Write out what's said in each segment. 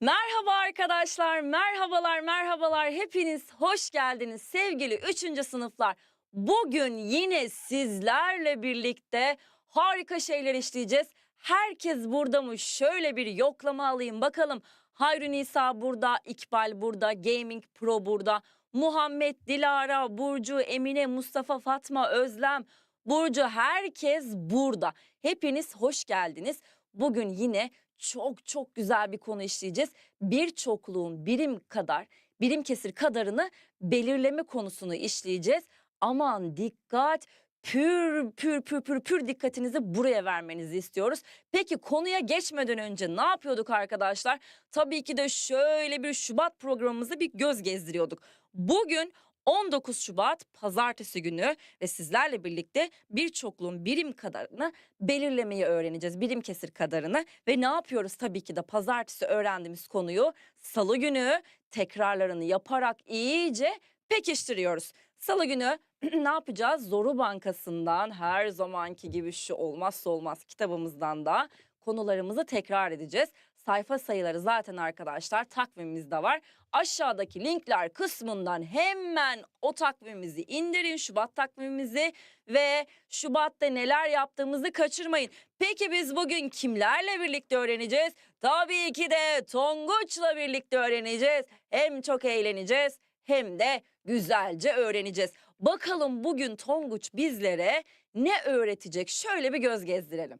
Merhaba arkadaşlar, merhabalar, merhabalar. Hepiniz hoş geldiniz sevgili 3. sınıflar. Bugün yine sizlerle birlikte harika şeyler işleyeceğiz. Herkes burada mı? Şöyle bir yoklama alayım bakalım. Hayri Nisa burada, İkbal burada, Gaming Pro burada. Muhammed, Dilara, Burcu, Emine, Mustafa, Fatma, Özlem, Burcu herkes burada. Hepiniz hoş geldiniz. Bugün yine çok çok güzel bir konu işleyeceğiz. Bir çokluğun birim kadar, birim kesir kadarını belirleme konusunu işleyeceğiz. Aman dikkat, pür pür pür pür pür dikkatinizi buraya vermenizi istiyoruz. Peki konuya geçmeden önce ne yapıyorduk arkadaşlar? Tabii ki de şöyle bir Şubat programımızı bir göz gezdiriyorduk. Bugün 19 Şubat pazartesi günü ve sizlerle birlikte bir çokluğun birim kadarını belirlemeyi öğreneceğiz. Birim kesir kadarını ve ne yapıyoruz tabii ki de pazartesi öğrendiğimiz konuyu salı günü tekrarlarını yaparak iyice pekiştiriyoruz. Salı günü ne yapacağız? Zoru Bankası'ndan her zamanki gibi şu olmazsa olmaz kitabımızdan da konularımızı tekrar edeceğiz. Sayfa sayıları zaten arkadaşlar takvimimizde var. Aşağıdaki linkler kısmından hemen o takvimimizi indirin. Şubat takvimimizi ve Şubat'ta neler yaptığımızı kaçırmayın. Peki biz bugün kimlerle birlikte öğreneceğiz? Tabii ki de Tonguç'la birlikte öğreneceğiz. Hem çok eğleneceğiz hem de güzelce öğreneceğiz. Bakalım bugün Tonguç bizlere ne öğretecek? Şöyle bir göz gezdirelim.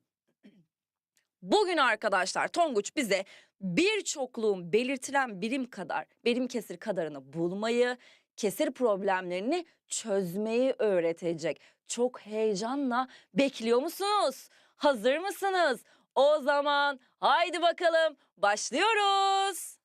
Bugün arkadaşlar Tonguç bize bir çokluğun belirtilen birim kadar, birim kesir kadarını bulmayı, kesir problemlerini çözmeyi öğretecek. Çok heyecanla bekliyor musunuz? Hazır mısınız? O zaman haydi bakalım başlıyoruz.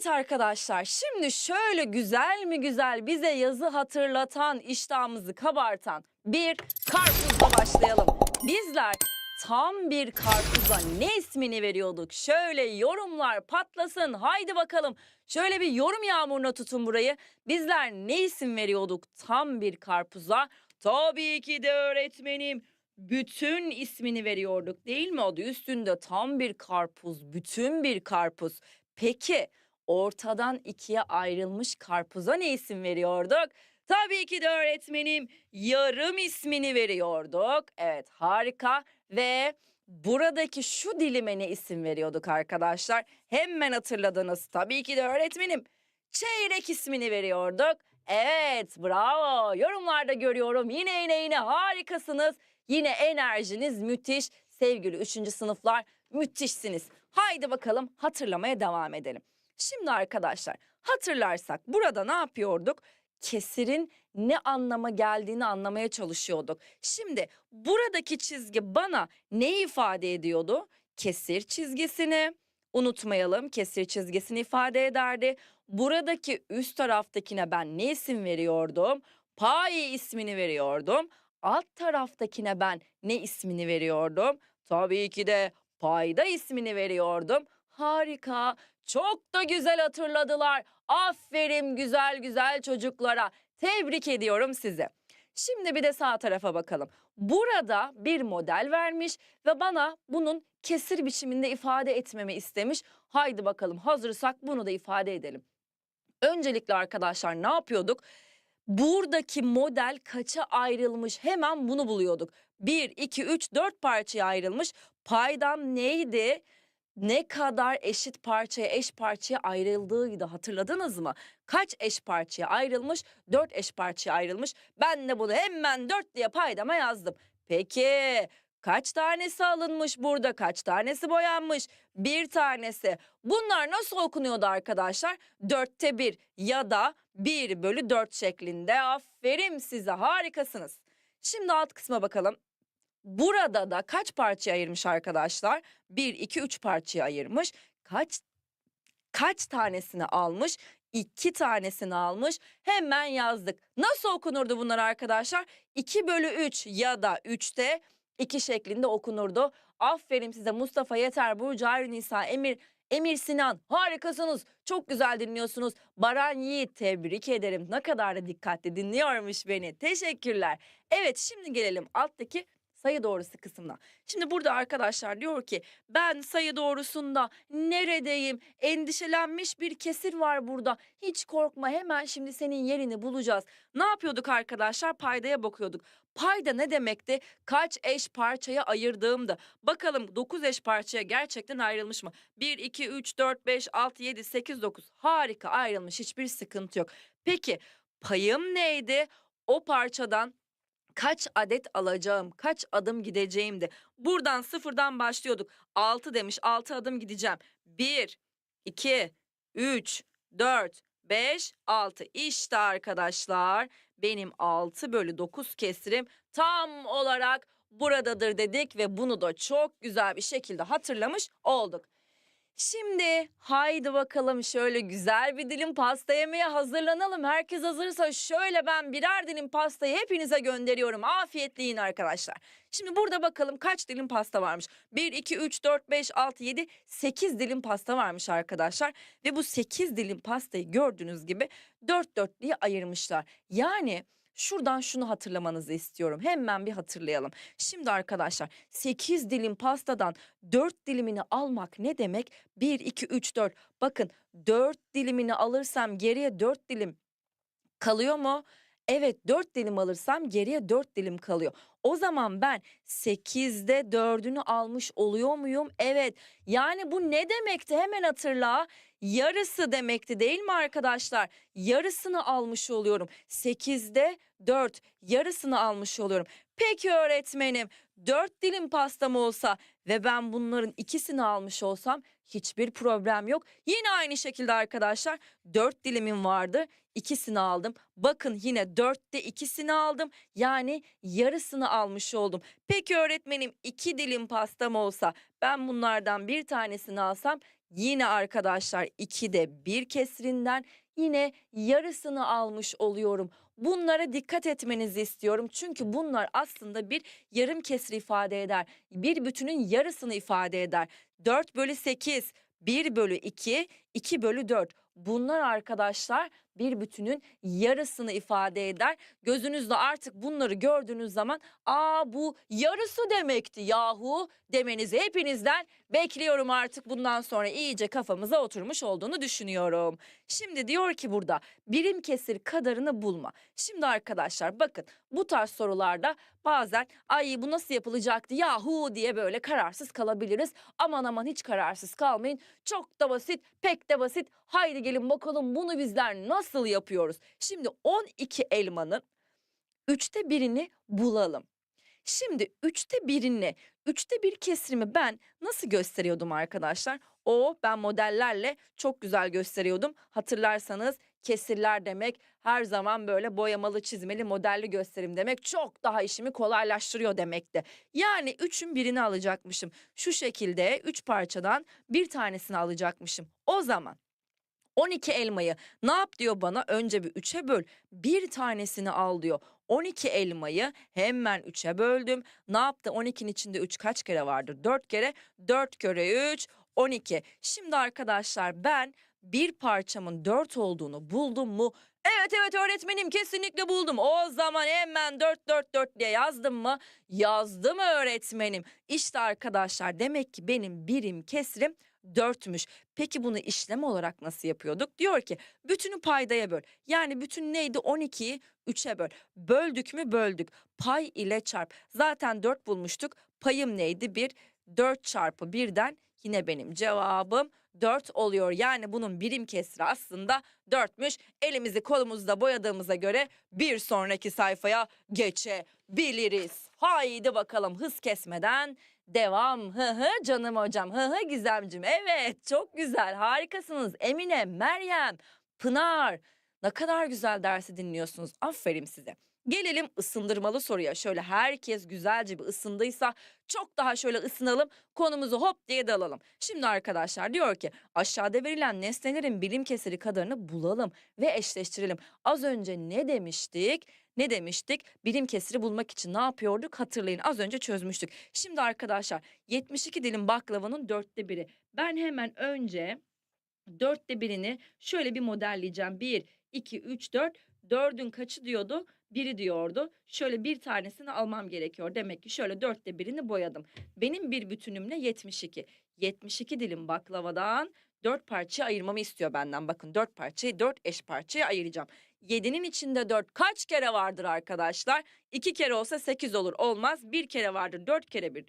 Evet arkadaşlar şimdi şöyle güzel mi güzel bize yazı hatırlatan iştahımızı kabartan bir karpuzla başlayalım. Bizler tam bir karpuza ne ismini veriyorduk? Şöyle yorumlar patlasın haydi bakalım. Şöyle bir yorum yağmuruna tutun burayı. Bizler ne isim veriyorduk tam bir karpuza? Tabii ki de öğretmenim. Bütün ismini veriyorduk değil mi? Adı üstünde tam bir karpuz, bütün bir karpuz. Peki ortadan ikiye ayrılmış karpuza ne isim veriyorduk? Tabii ki de öğretmenim yarım ismini veriyorduk. Evet harika ve buradaki şu dilime ne isim veriyorduk arkadaşlar? Hemen hatırladınız tabii ki de öğretmenim çeyrek ismini veriyorduk. Evet bravo yorumlarda görüyorum yine yine yine harikasınız. Yine enerjiniz müthiş sevgili 3. sınıflar müthişsiniz. Haydi bakalım hatırlamaya devam edelim. Şimdi arkadaşlar hatırlarsak burada ne yapıyorduk? Kesirin ne anlama geldiğini anlamaya çalışıyorduk. Şimdi buradaki çizgi bana ne ifade ediyordu? Kesir çizgisini unutmayalım kesir çizgisini ifade ederdi. Buradaki üst taraftakine ben ne isim veriyordum? Pay ismini veriyordum. Alt taraftakine ben ne ismini veriyordum? Tabii ki de payda ismini veriyordum. Harika. Çok da güzel hatırladılar. Aferin güzel güzel çocuklara. Tebrik ediyorum sizi. Şimdi bir de sağ tarafa bakalım. Burada bir model vermiş ve bana bunun kesir biçiminde ifade etmemi istemiş. Haydi bakalım hazırsak bunu da ifade edelim. Öncelikle arkadaşlar ne yapıyorduk? Buradaki model kaça ayrılmış hemen bunu buluyorduk. 1, 2, 3, 4 parçaya ayrılmış. Paydam neydi? Ne kadar eşit parçaya eş parçaya ayrıldığıydı hatırladınız mı? Kaç eş parçaya ayrılmış? Dört eş parçaya ayrılmış. Ben de bunu hemen dört diye paydama yazdım. Peki kaç tanesi alınmış burada? Kaç tanesi boyanmış? Bir tanesi. Bunlar nasıl okunuyordu arkadaşlar? Dörtte bir ya da bir bölü dört şeklinde. Aferin size harikasınız. Şimdi alt kısma bakalım. Burada da kaç parçaya ayırmış arkadaşlar? 1, 2, 3 parçaya ayırmış. Kaç kaç tanesini almış? 2 tanesini almış. Hemen yazdık. Nasıl okunurdu bunlar arkadaşlar? 2 bölü 3 ya da 3'te 2 şeklinde okunurdu. Aferin size Mustafa Yeter, Burcu Ayrı Nisa, Emir, Emir Sinan harikasınız. Çok güzel dinliyorsunuz. Baran Yiğit tebrik ederim. Ne kadar da dikkatli dinliyormuş beni. Teşekkürler. Evet şimdi gelelim alttaki sayı doğrusu kısmına. Şimdi burada arkadaşlar diyor ki ben sayı doğrusunda neredeyim? Endişelenmiş bir kesir var burada. Hiç korkma hemen şimdi senin yerini bulacağız. Ne yapıyorduk arkadaşlar? Paydaya bakıyorduk. Payda ne demekti? Kaç eş parçaya ayırdığımdı. Bakalım 9 eş parçaya gerçekten ayrılmış mı? 1, 2, 3, 4, 5, 6, 7, 8, 9. Harika ayrılmış hiçbir sıkıntı yok. Peki payım neydi? O parçadan kaç adet alacağım, kaç adım gideceğimdi. Buradan sıfırdan başlıyorduk. 6 demiş, 6 adım gideceğim. 1, 2, 3, 4, 5, 6. İşte arkadaşlar benim 6 bölü 9 kesirim tam olarak buradadır dedik ve bunu da çok güzel bir şekilde hatırlamış olduk. Şimdi haydi bakalım şöyle güzel bir dilim pasta yemeye hazırlanalım. Herkes hazırsa şöyle ben birer dilim pastayı hepinize gönderiyorum. Afiyetle yiyin arkadaşlar. Şimdi burada bakalım kaç dilim pasta varmış. 1, 2, 3, 4, 5, 6, 7, 8 dilim pasta varmış arkadaşlar. Ve bu 8 dilim pastayı gördüğünüz gibi dört dörtlüğe ayırmışlar. Yani şuradan şunu hatırlamanızı istiyorum. Hemen bir hatırlayalım. Şimdi arkadaşlar 8 dilim pastadan 4 dilimini almak ne demek? 1, 2, 3, 4. Bakın 4 dilimini alırsam geriye 4 dilim kalıyor mu? Evet 4 dilim alırsam geriye 4 dilim kalıyor. O zaman ben 8'de 4'ünü almış oluyor muyum? Evet. Yani bu ne demekti? Hemen hatırla. Yarısı demekti değil mi arkadaşlar? Yarısını almış oluyorum. 8'de 4 yarısını almış oluyorum. Peki öğretmenim 4 dilim pastam olsa ve ben bunların ikisini almış olsam hiçbir problem yok. Yine aynı şekilde arkadaşlar 4 dilimim vardı. ikisini aldım. Bakın yine 4'te ikisini aldım. Yani yarısını almış oldum. Peki öğretmenim 2 dilim pastam olsa ben bunlardan bir tanesini alsam yine arkadaşlar 2'de bir kesrinden yine yarısını almış oluyorum. Bunlara dikkat etmenizi istiyorum. Çünkü bunlar aslında bir yarım kesri ifade eder. Bir bütünün yarısını ifade eder. 4 bölü 8, 1 bölü 2, 2 bölü 4. Bunlar arkadaşlar bir bütünün yarısını ifade eder. Gözünüzde artık bunları gördüğünüz zaman aa bu yarısı demekti yahu demenizi hepinizden bekliyorum artık bundan sonra iyice kafamıza oturmuş olduğunu düşünüyorum. Şimdi diyor ki burada birim kesir kadarını bulma. Şimdi arkadaşlar bakın bu tarz sorularda bazen ay bu nasıl yapılacaktı yahu diye böyle kararsız kalabiliriz. Aman aman hiç kararsız kalmayın. Çok da basit pek de basit. Haydi gelin bakalım bunu bizler nasıl yapıyoruz? Şimdi 12 elmanın üçte birini bulalım. Şimdi üçte birini, üçte bir kesrimi ben nasıl gösteriyordum arkadaşlar? O ben modellerle çok güzel gösteriyordum. Hatırlarsanız kesirler demek her zaman böyle boyamalı çizmeli modelli gösterim demek çok daha işimi kolaylaştırıyor demekti. Yani üçün birini alacakmışım. Şu şekilde üç parçadan bir tanesini alacakmışım. O zaman 12 elmayı ne yap diyor bana? Önce bir 3'e böl. Bir tanesini al diyor. 12 elmayı hemen 3'e böldüm. Ne yaptı? 12'nin içinde 3 kaç kere vardır? 4 kere. 4 kere 3 12. Şimdi arkadaşlar ben bir parçamın 4 olduğunu buldum mu? Evet evet öğretmenim kesinlikle buldum. O zaman hemen 4 4 4 diye yazdım mı? Yazdım öğretmenim. İşte arkadaşlar demek ki benim birim kesrim 4'müş. Peki bunu işlem olarak nasıl yapıyorduk? Diyor ki bütünü paydaya böl. Yani bütün neydi? 12'yi 3'e böl. Böldük mü? Böldük. Pay ile çarp. Zaten 4 bulmuştuk. Payım neydi? 1. 4 çarpı 1'den yine benim cevabım 4 oluyor. Yani bunun birim kesri aslında 4'müş. Elimizi kolumuzda boyadığımıza göre bir sonraki sayfaya geçebiliriz. Haydi bakalım hız kesmeden devam. Hı hı canım hocam. Hı hı Gizemcim. Evet çok güzel harikasınız. Emine, Meryem, Pınar. Ne kadar güzel dersi dinliyorsunuz. Aferin size. Gelelim ısındırmalı soruya. Şöyle herkes güzelce bir ısındıysa çok daha şöyle ısınalım. Konumuzu hop diye dalalım. Şimdi arkadaşlar diyor ki aşağıda verilen nesnelerin birim kesiri kadarını bulalım ve eşleştirelim. Az önce ne demiştik? Ne demiştik? Birim kesiri bulmak için ne yapıyorduk? Hatırlayın az önce çözmüştük. Şimdi arkadaşlar 72 dilim baklavanın dörtte biri. Ben hemen önce dörtte birini şöyle bir modelleyeceğim. 1, 2, 3, 4. Dördün kaçı diyordu? Biri diyordu. Şöyle bir tanesini almam gerekiyor. Demek ki şöyle dörtte birini boyadım. Benim bir bütünümle 72. 72 dilim baklavadan dört parçaya ayırmamı istiyor benden. Bakın dört parçayı dört eş parçaya ayıracağım. 7'nin içinde 4 kaç kere vardır arkadaşlar? 2 kere olsa 8 olur. Olmaz. Bir kere vardır. 4 kere 1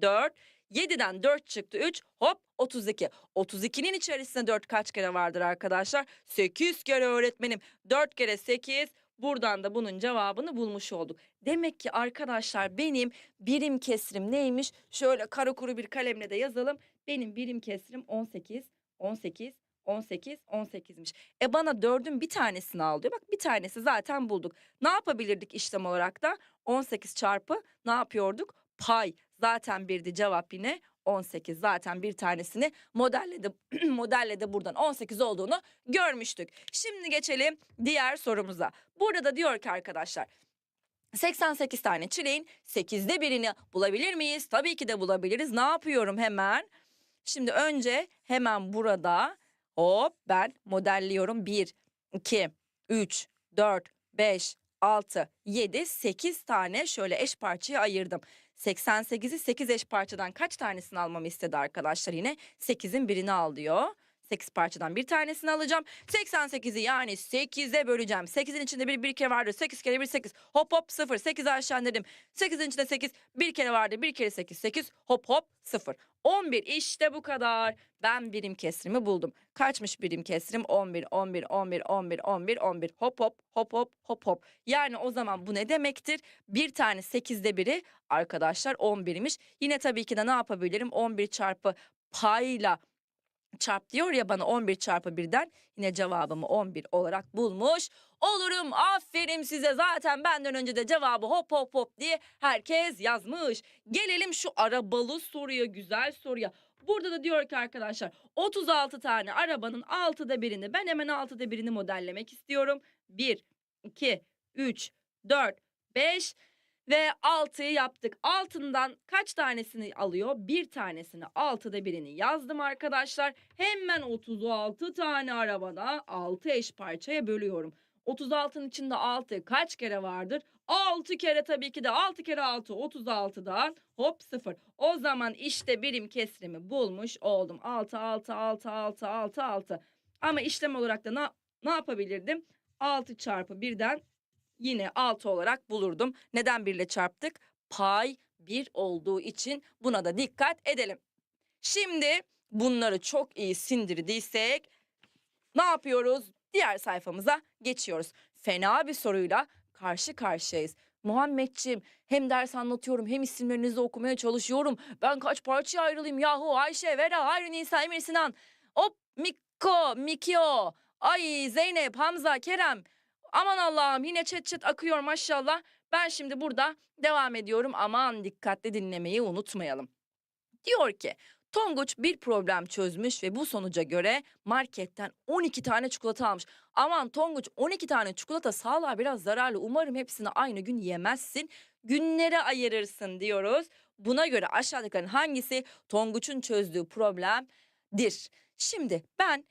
4. 7'den 4 çıktı 3. Hop 32. 32'nin içerisinde 4 kaç kere vardır arkadaşlar? 8 kere öğretmenim. 4 kere 8. Buradan da bunun cevabını bulmuş olduk. Demek ki arkadaşlar benim birim kesrim neymiş? Şöyle kara kuru bir kalemle de yazalım. Benim birim kesrim 18, 18, 18, 18'miş. E bana 4'ün bir tanesini al diyor. Bak bir tanesi zaten bulduk. Ne yapabilirdik işlem olarak da? 18 çarpı ne yapıyorduk? Pay. Zaten birdi cevap yine 18. Zaten bir tanesini modelledi, modelledi buradan 18 olduğunu görmüştük. Şimdi geçelim diğer sorumuza. Burada da diyor ki arkadaşlar 88 tane çileğin 8'de birini bulabilir miyiz? Tabii ki de bulabiliriz. Ne yapıyorum hemen? Şimdi önce hemen burada hop ben modelliyorum. 1, 2, 3, 4, 5, 6, 7, 8 tane şöyle eş parçaya ayırdım. 88'i 8 eş parçadan kaç tanesini almamı istedi arkadaşlar yine? 8'in birini al diyor. 8 parçadan bir tanesini alacağım. 88'i yani 8'e böleceğim. 8'in içinde bir, bir kere vardır. 8 kere 1 8. Hop hop 0. 8'i aşağı indirdim. 8'in içinde 8. Bir kere vardı. Bir kere 8 8. Hop hop 0. 11 işte bu kadar. Ben birim kesrimi buldum. Kaçmış birim kesrim? 11 11 11 11 11 11. Hop hop hop hop hop hop. Yani o zaman bu ne demektir? Bir tane 8'de biri arkadaşlar 11'miş. Yine tabii ki de ne yapabilirim? 11 çarpı payla çarp diyor ya bana 11 çarpı 1'den yine cevabımı 11 olarak bulmuş olurum. Aferin size zaten benden önce de cevabı hop hop hop diye herkes yazmış. Gelelim şu arabalı soruya güzel soruya. Burada da diyor ki arkadaşlar 36 tane arabanın 6'da birini ben hemen 6'da birini modellemek istiyorum. 1, 2, 3, 4, 5 ve 6'yı yaptık. Altından kaç tanesini alıyor? Bir tanesini 6'da birini yazdım arkadaşlar. Hemen 36 tane arabada 6 eş parçaya bölüyorum. 36'nın içinde 6 kaç kere vardır? 6 kere tabii ki de 6 kere 6 36'dan hop 0. O zaman işte birim kesrimi bulmuş oldum. 6 6 6 6 6 6. Ama işlem olarak da ne, ne yapabilirdim? 6 çarpı 1'den yine 6 olarak bulurdum. Neden 1 ile çarptık? Pay 1 olduğu için buna da dikkat edelim. Şimdi bunları çok iyi sindirdiysek ne yapıyoruz? Diğer sayfamıza geçiyoruz. Fena bir soruyla karşı karşıyayız. Muhammedciğim hem ders anlatıyorum hem isimlerinizi okumaya çalışıyorum. Ben kaç parçaya ayrılayım yahu Ayşe, Vera, Hayri, Nisa, Emir, Sinan. Hop Mikko, Mikio, ay Zeynep, Hamza, Kerem. Aman Allah'ım yine çet çet akıyor maşallah. Ben şimdi burada devam ediyorum. Aman dikkatli dinlemeyi unutmayalım. Diyor ki Tonguç bir problem çözmüş ve bu sonuca göre marketten 12 tane çikolata almış. Aman Tonguç 12 tane çikolata sağlığa biraz zararlı. Umarım hepsini aynı gün yemezsin. Günlere ayırırsın diyoruz. Buna göre aşağıdakilerin hangisi Tonguç'un çözdüğü problemdir? Şimdi ben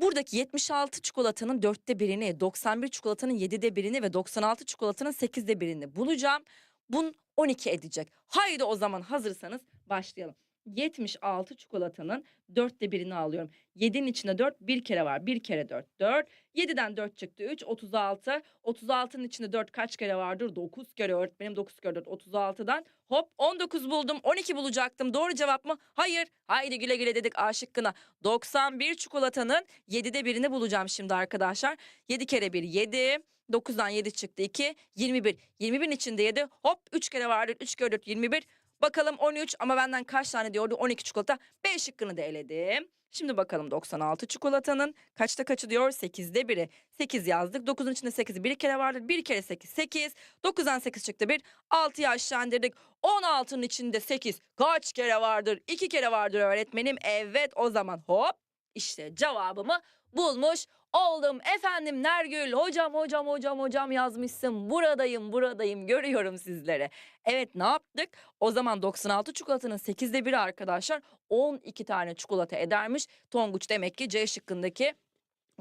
buradaki 76 çikolatanın dörtte birini, 91 çikolatanın 7'de birini ve 96 çikolatanın 8'de birini bulacağım. Bun 12 edecek. Haydi o zaman hazırsanız başlayalım. 76 çikolatanın dörtte birini alıyorum. 7'nin içinde 4 bir kere var. Bir kere 4 4. 7'den 4 çıktı 3 36. 36'nın içinde 4 kaç kere vardır? 9 kere öğretmenim 9 kere 4 36'dan hop 19 buldum. 12 bulacaktım. Doğru cevap mı? Hayır. Haydi güle güle dedik A şıkkına. 91 çikolatanın 7'de birini bulacağım şimdi arkadaşlar. 7 kere 1 7. 9'dan 7 çıktı 2. 21. 21'in içinde 7. Hop 3 kere vardır. 3 kere 4 21. Bakalım 13 ama benden kaç tane diyordu? 12 çikolata. B şıkkını da eledim. Şimdi bakalım 96 çikolatanın kaçta kaçı diyor? 8'de biri. 8 yazdık. 9'un içinde 8 bir kere vardır. Bir kere 8 8. 9'dan 8 çıktı 1. 6'yı aşağı indirdik. 16'nın içinde 8 kaç kere vardır? 2 kere vardır öğretmenim. Evet o zaman hop işte cevabımı bulmuş oldum. Efendim Nergül hocam hocam hocam hocam yazmışsın. Buradayım buradayım görüyorum sizlere. Evet ne yaptık? O zaman 96 çikolatanın 8'de biri arkadaşlar 12 tane çikolata edermiş. Tonguç demek ki C şıkkındaki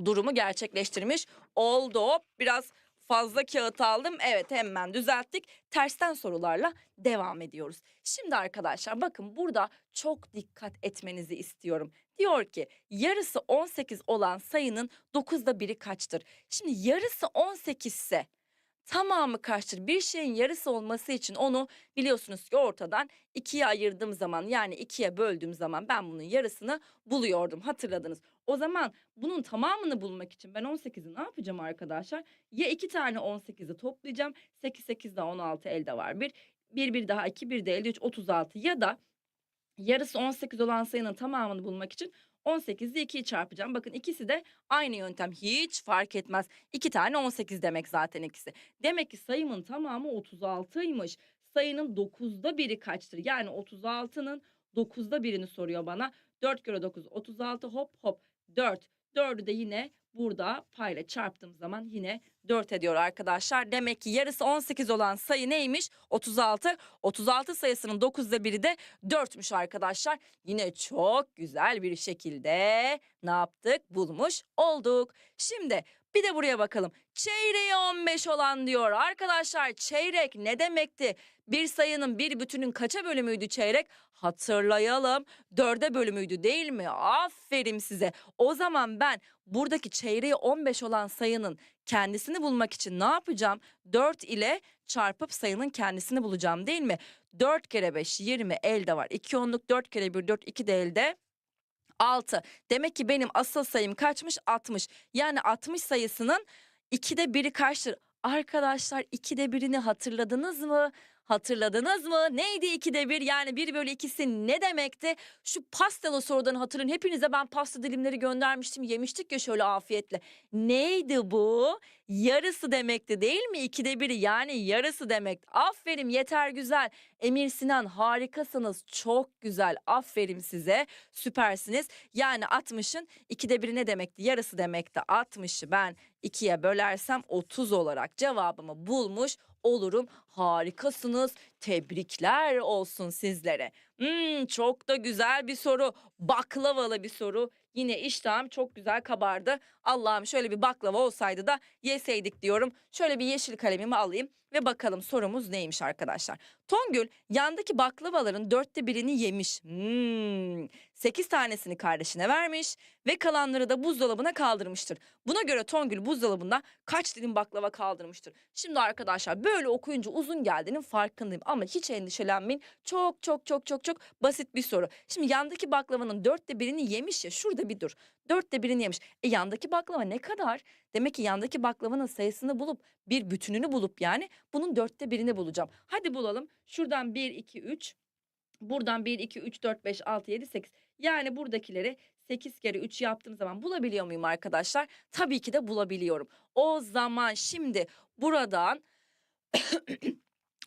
durumu gerçekleştirmiş oldu. Biraz fazla kağıt aldım. Evet hemen düzelttik. Tersten sorularla devam ediyoruz. Şimdi arkadaşlar bakın burada çok dikkat etmenizi istiyorum. Diyor ki yarısı 18 olan sayının 9'da biri kaçtır? Şimdi yarısı 18 ise tamamı kaçtır? Bir şeyin yarısı olması için onu biliyorsunuz ki ortadan ikiye ayırdığım zaman yani ikiye böldüğüm zaman ben bunun yarısını buluyordum hatırladınız. O zaman bunun tamamını bulmak için ben 18'i ne yapacağım arkadaşlar? Ya iki tane 18'i toplayacağım. 8 8 daha 16 elde var. Bir, bir, bir daha 2 bir de elde 3 36 ya da yarısı 18 olan sayının tamamını bulmak için 18 ile 2'yi çarpacağım. Bakın ikisi de aynı yöntem. Hiç fark etmez. İki tane 18 demek zaten ikisi. Demek ki sayımın tamamı 36'ymış. Sayının 9'da biri kaçtır? Yani 36'nın 9'da birini soruyor bana. 4 kere 9 36 hop hop 4. 4'ü de yine burada payla çarptığım zaman yine 4 ediyor arkadaşlar. Demek ki yarısı 18 olan sayı neymiş? 36. 36 sayısının 9'da biri de 4'müş arkadaşlar. Yine çok güzel bir şekilde ne yaptık? Bulmuş olduk. Şimdi bir de buraya bakalım. Çeyreği 15 olan diyor. Arkadaşlar çeyrek ne demekti? Bir sayının bir bütünün kaça bölümüydü çeyrek? Hatırlayalım. Dörde bölümüydü değil mi? Aferin size. O zaman ben buradaki çeyreği 15 olan sayının kendisini bulmak için ne yapacağım? 4 ile çarpıp sayının kendisini bulacağım değil mi? 4 kere 5 20 elde var. 2 onluk 4 kere 1 4 2 de elde. 6. Demek ki benim asıl sayım kaçmış? 60. Yani 60 sayısının 2'de biri kaçtır? Arkadaşlar 2'de birini hatırladınız mı? Hatırladınız mı? Neydi 2'de 1? Yani 1 bölü 2'si ne demekti? Şu pastalı sorudan hatırlayın. Hepinize ben pasta dilimleri göndermiştim. Yemiştik ya şöyle afiyetle. Neydi bu? Yarısı demekti değil mi? 2'de 1'i yani yarısı demek. Aferin yeter güzel. Emir Sinan harikasınız. Çok güzel. Aferin size. Süpersiniz. Yani 60'ın 2'de 1'i ne demekti? Yarısı demekti. 60'ı ben 2'ye bölersem 30 olarak cevabımı bulmuş olurum. Harikasınız. Tebrikler olsun sizlere. Hmm, çok da güzel bir soru. Baklavalı bir soru. Yine iştahım çok güzel kabardı. Allah'ım şöyle bir baklava olsaydı da yeseydik diyorum. Şöyle bir yeşil kalemimi alayım ve bakalım sorumuz neymiş arkadaşlar. Tongül yandaki baklavaların dörtte birini yemiş. Hmm, 8 tanesini kardeşine vermiş ve kalanları da buzdolabına kaldırmıştır. Buna göre Tongül buzdolabında kaç dilim baklava kaldırmıştır? Şimdi arkadaşlar böyle okuyunca uzun geldiğinin farkındayım ama hiç endişelenmeyin. Çok çok çok çok çok basit bir soru. Şimdi yandaki baklavanın dörtte birini yemiş ya şurada bir dur. Dörtte birini yemiş. E yandaki baklava ne kadar? Demek ki yandaki baklavanın sayısını bulup bir bütününü bulup yani bunun dörtte birini bulacağım. Hadi bulalım. Şuradan 1, 2, 3. Buradan 1, 2, 3, 4, 5, 6, 7, 8. Yani buradakileri 8 kere 3 yaptığım zaman bulabiliyor muyum arkadaşlar? Tabii ki de bulabiliyorum. O zaman şimdi buradan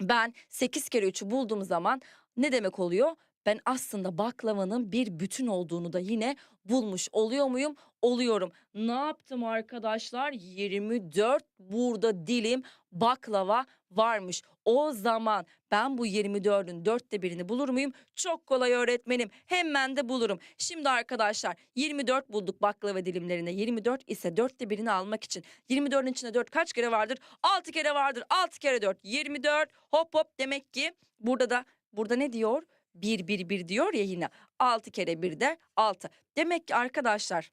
ben 8 kere 3'ü bulduğum zaman ne demek oluyor? Ben aslında baklavanın bir bütün olduğunu da yine bulmuş oluyor muyum? Oluyorum. Ne yaptım arkadaşlar? 24 burada dilim baklava varmış. O zaman ben bu 24'ün dörtte birini bulur muyum? Çok kolay öğretmenim. Hemen de bulurum. Şimdi arkadaşlar 24 bulduk baklava dilimlerine. 24 ise dörtte birini almak için 24'ün içinde 4 kaç kere vardır? 6 kere vardır. 6 kere 4 24 hop hop demek ki burada da burada ne diyor? 1 1 1 diyor ya yine 6 kere 1 de 6. Demek ki arkadaşlar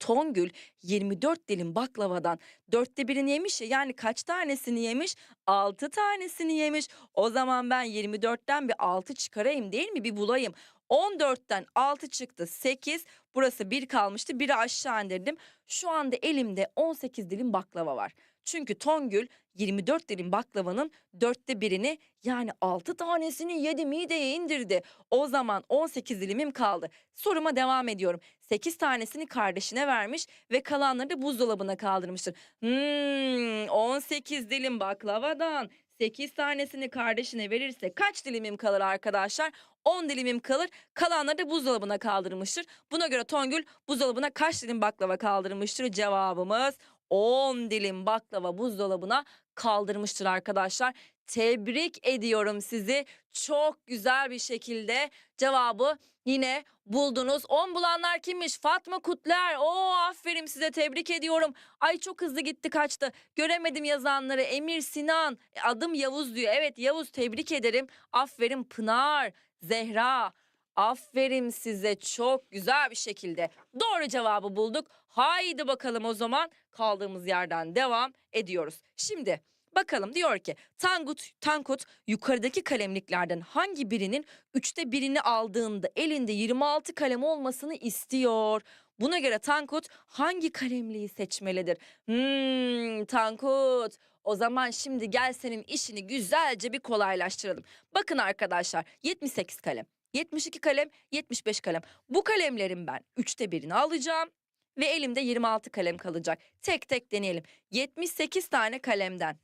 Tongül 24 dilim baklavadan dörtte birini yemiş ya yani kaç tanesini yemiş? 6 tanesini yemiş. O zaman ben 24'ten bir 6 çıkarayım değil mi? Bir bulayım. 14'ten 6 çıktı 8. Burası 1 kalmıştı. 1'i aşağı indirdim. Şu anda elimde 18 dilim baklava var. Çünkü Tongül 24 dilim baklavanın dörtte birini yani 6 tanesini yedi mideye indirdi. O zaman 18 dilimim kaldı. Soruma devam ediyorum. 8 tanesini kardeşine vermiş ve kalanları da buzdolabına kaldırmıştır. Hmm, 18 dilim baklavadan 8 tanesini kardeşine verirse kaç dilimim kalır arkadaşlar? 10 dilimim kalır. Kalanları da buzdolabına kaldırmıştır. Buna göre Tongül buzdolabına kaç dilim baklava kaldırmıştır? Cevabımız 10 dilim baklava buzdolabına kaldırmıştır arkadaşlar. Tebrik ediyorum sizi. Çok güzel bir şekilde cevabı yine buldunuz. 10 bulanlar kimmiş? Fatma Kutler. Oo aferin size tebrik ediyorum. Ay çok hızlı gitti kaçtı. Göremedim yazanları. Emir Sinan. E, Adım Yavuz diyor. Evet Yavuz tebrik ederim. Aferin Pınar, Zehra. Aferin size çok güzel bir şekilde doğru cevabı bulduk. Haydi bakalım o zaman kaldığımız yerden devam ediyoruz. Şimdi bakalım diyor ki Tangut, Tankut yukarıdaki kalemliklerden hangi birinin üçte birini aldığında elinde 26 kalem olmasını istiyor. Buna göre Tankut hangi kalemliği seçmelidir? Hmm, Tankut o zaman şimdi gel senin işini güzelce bir kolaylaştıralım. Bakın arkadaşlar 78 kalem. 72 kalem, 75 kalem. Bu kalemlerin ben üçte birini alacağım ve elimde 26 kalem kalacak. Tek tek deneyelim. 78 tane kalemden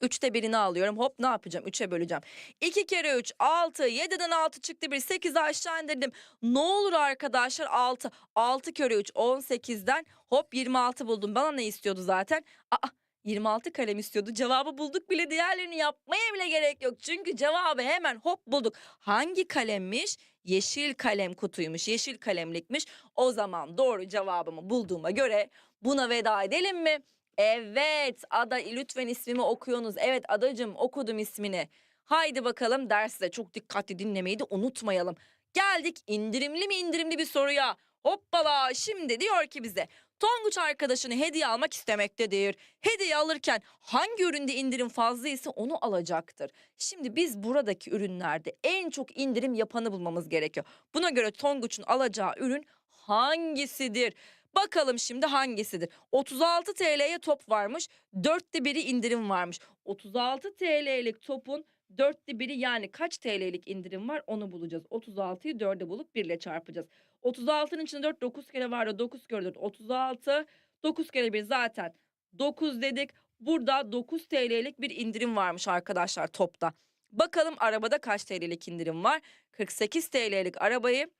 Üçte birini alıyorum. Hop ne yapacağım? Üçe böleceğim. 2 kere 3 6. 7'den 6 çıktı bir. 8'i aşağı indirdim. Ne olur arkadaşlar 6. 6 kere 3 18'den hop 26 buldum. Bana ne istiyordu zaten? Aa 26 kalem istiyordu. Cevabı bulduk bile diğerlerini yapmaya bile gerek yok. Çünkü cevabı hemen hop bulduk. Hangi kalemmiş? Yeşil kalem kutuymuş. Yeşil kalemlikmiş. O zaman doğru cevabımı bulduğuma göre buna veda edelim mi? Evet Ada lütfen ismimi okuyunuz. Evet Adacım okudum ismini. Haydi bakalım derste çok dikkatli dinlemeyi de unutmayalım. Geldik indirimli mi indirimli bir soruya. Hoppala şimdi diyor ki bize Tonguç arkadaşını hediye almak istemektedir. Hediye alırken hangi üründe indirim fazlaysa onu alacaktır. Şimdi biz buradaki ürünlerde en çok indirim yapanı bulmamız gerekiyor. Buna göre Tonguç'un alacağı ürün hangisidir? Bakalım şimdi hangisidir? 36 TL'ye top varmış. Dörtte biri indirim varmış. 36 TL'lik topun dörtte biri yani kaç TL'lik indirim var onu bulacağız. 36'yı 4'e bulup 1 ile çarpacağız. 36'nın içinde 4 9 kere var ya 9 kere 4 36. 9 kere 1 zaten 9 dedik. Burada 9 TL'lik bir indirim varmış arkadaşlar topta. Bakalım arabada kaç TL'lik indirim var? 48 TL'lik arabayı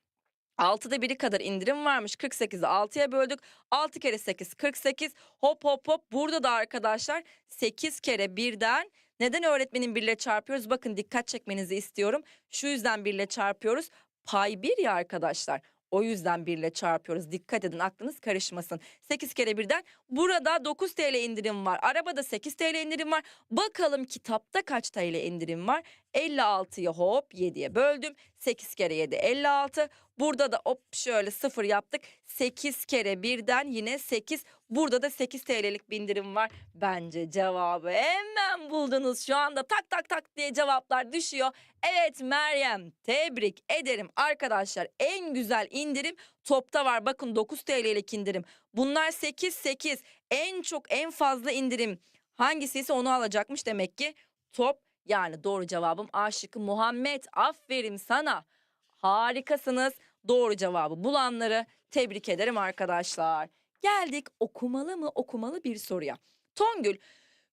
6'da biri kadar indirim varmış. 48'i 6'ya böldük. 6 kere 8 48. Hop hop hop. Burada da arkadaşlar 8 kere birden neden öğretmenin birle çarpıyoruz? Bakın dikkat çekmenizi istiyorum. Şu yüzden birle çarpıyoruz. Pay 1 ya arkadaşlar. O yüzden birle çarpıyoruz. Dikkat edin aklınız karışmasın. 8 kere birden burada 9 TL indirim var. Arabada 8 TL indirim var. Bakalım kitapta kaç TL indirim var? 56'yı hop 7'ye böldüm. 8 kere 7 56. Burada da hop şöyle sıfır yaptık. 8 kere birden yine 8. Burada da 8 TL'lik bir indirim var. Bence cevabı hemen buldunuz. Şu anda tak tak tak diye cevaplar düşüyor. Evet Meryem tebrik ederim arkadaşlar. En güzel indirim topta var. Bakın 9 TL'lik indirim. Bunlar 8 8. En çok en fazla indirim hangisi ise onu alacakmış demek ki top yani doğru cevabım A şıkkı Muhammed. Aferin sana. Harikasınız. Doğru cevabı bulanları tebrik ederim arkadaşlar. Geldik okumalı mı okumalı bir soruya. Tongül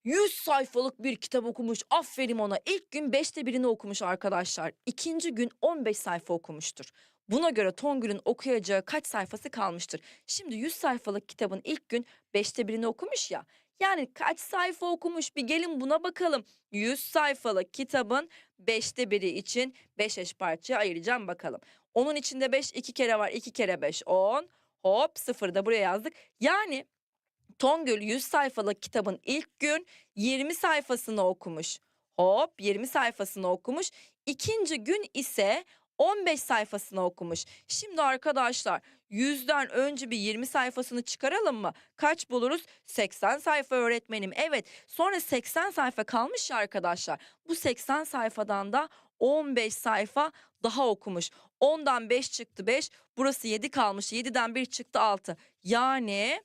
100 sayfalık bir kitap okumuş. Aferin ona. İlk gün 5'te birini okumuş arkadaşlar. İkinci gün 15 sayfa okumuştur. Buna göre Tongül'ün okuyacağı kaç sayfası kalmıştır? Şimdi 100 sayfalık kitabın ilk gün 5'te birini okumuş ya. Yani kaç sayfa okumuş bir gelin buna bakalım. 100 sayfalık kitabın 5'te biri için 5 eş parçaya ayıracağım bakalım. Onun içinde 5 2 kere var. 2 kere 5 10. Hop 0 da buraya yazdık. Yani Tongül 100 sayfalık kitabın ilk gün 20 sayfasını okumuş. Hop 20 sayfasını okumuş. İkinci gün ise 15 sayfasını okumuş. Şimdi arkadaşlar 100'den önce bir 20 sayfasını çıkaralım mı? Kaç buluruz? 80 sayfa öğretmenim. Evet sonra 80 sayfa kalmış ya arkadaşlar. Bu 80 sayfadan da 15 sayfa daha okumuş. 10'dan 5 çıktı 5. Burası 7 kalmış. 7'den 1 çıktı 6. Yani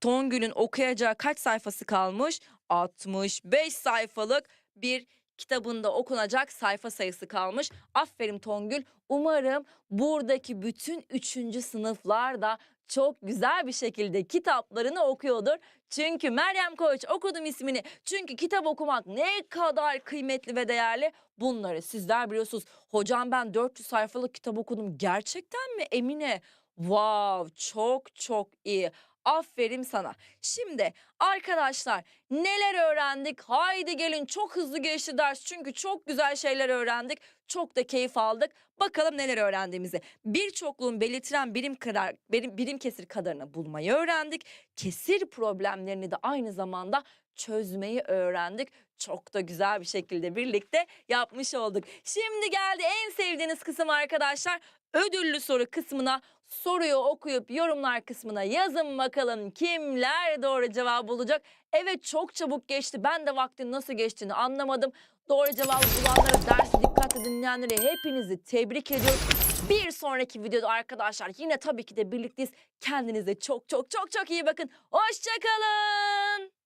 Tongül'ün okuyacağı kaç sayfası kalmış? 65 sayfalık bir kitabında okunacak sayfa sayısı kalmış. Aferin Tongül. Umarım buradaki bütün üçüncü sınıflar da çok güzel bir şekilde kitaplarını okuyordur. Çünkü Meryem Koç okudum ismini. Çünkü kitap okumak ne kadar kıymetli ve değerli. Bunları sizler biliyorsunuz. Hocam ben 400 sayfalık kitap okudum. Gerçekten mi Emine? Wow çok çok iyi. Aferin sana. Şimdi arkadaşlar neler öğrendik? Haydi gelin çok hızlı geçti ders. Çünkü çok güzel şeyler öğrendik. Çok da keyif aldık. Bakalım neler öğrendiğimizi. Bir çokluğun belirtilen birim kadar birim, birim kesir kadarını bulmayı öğrendik. Kesir problemlerini de aynı zamanda çözmeyi öğrendik. Çok da güzel bir şekilde birlikte yapmış olduk. Şimdi geldi en sevdiğiniz kısım arkadaşlar. Ödüllü soru kısmına soruyu okuyup yorumlar kısmına yazın bakalım kimler doğru cevabı bulacak. Evet çok çabuk geçti. Ben de vaktin nasıl geçtiğini anlamadım. Doğru cevabı bulanları, dersi dikkatle dinleyenleri hepinizi tebrik ediyorum. Bir sonraki videoda arkadaşlar yine tabii ki de birlikteyiz. Kendinize çok çok çok çok iyi bakın. Hoşçakalın.